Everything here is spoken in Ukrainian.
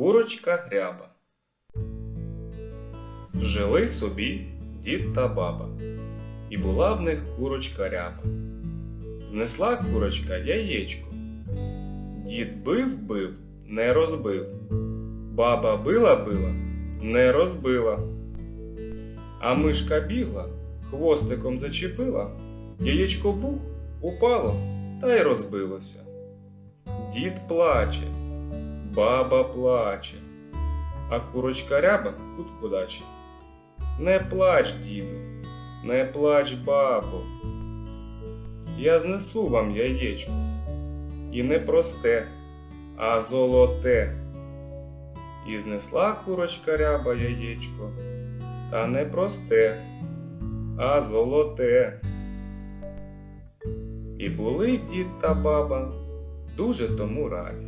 Курочка гряба. Жили собі дід та баба, і була в них курочка ряба. Знесла курочка яєчко. Дід бив бив, не розбив. Баба била била, не розбила. А мишка бігла, хвостиком зачепила, яєчко бух, упало та й розбилося. Дід плаче, баба плаче, а курочка ряба кутку даче. Не плач, діду, не плач, бабо. Я знесу вам яєчко, і не просте, а золоте. І знесла курочка ряба яєчко, та не просте, а золоте. І були дід та баба дуже тому раді.